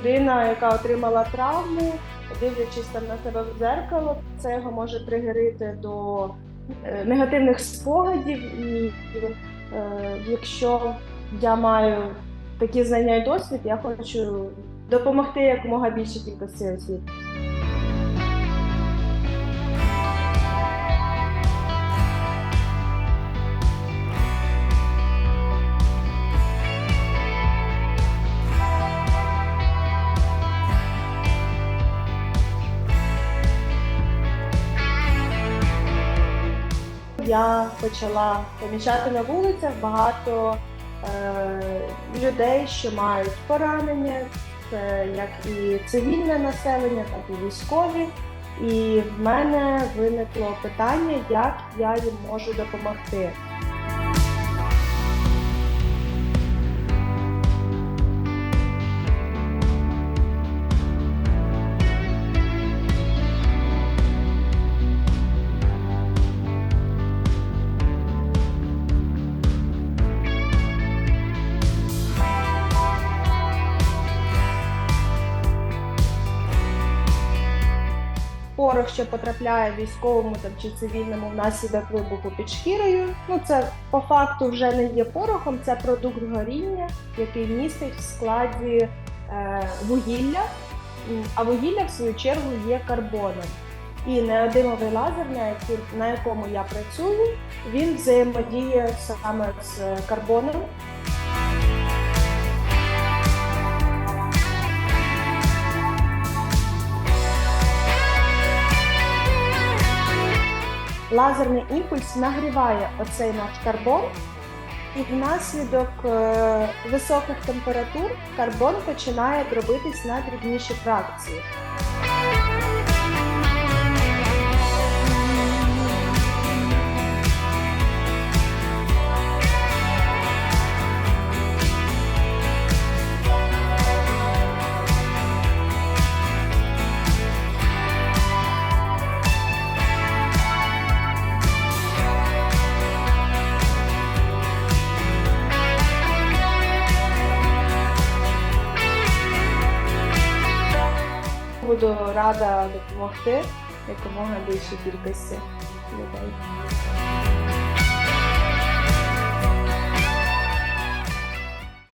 людина, яка отримала травму, дивлячись там на себе в дзеркало, це його може тригерити до е, негативних спогадів. І е, якщо я маю такі знання і досвід, я хочу допомогти якомога більшій кількості осіб. Я почала помічати на вулицях багато е, людей, що мають поранення, це як і цивільне населення, так і військові. І в мене виникло питання, як я їм можу допомогти. Порох, що потрапляє військовому там чи цивільному внаслідок вибуху під шкірою. Ну це по факту вже не є порохом, це продукт горіння, який містить в складі е, вугілля, а вугілля в свою чергу є карбоном. І неодимовий лазер, на якому я працюю, він взаємодіє саме з карбоном. Лазерний імпульс нагріває оцей наш карбон, і внаслідок е, високих температур карбон починає дробитись на дрібніші фракції. Буду рада допомогти якомога більше кількості людей.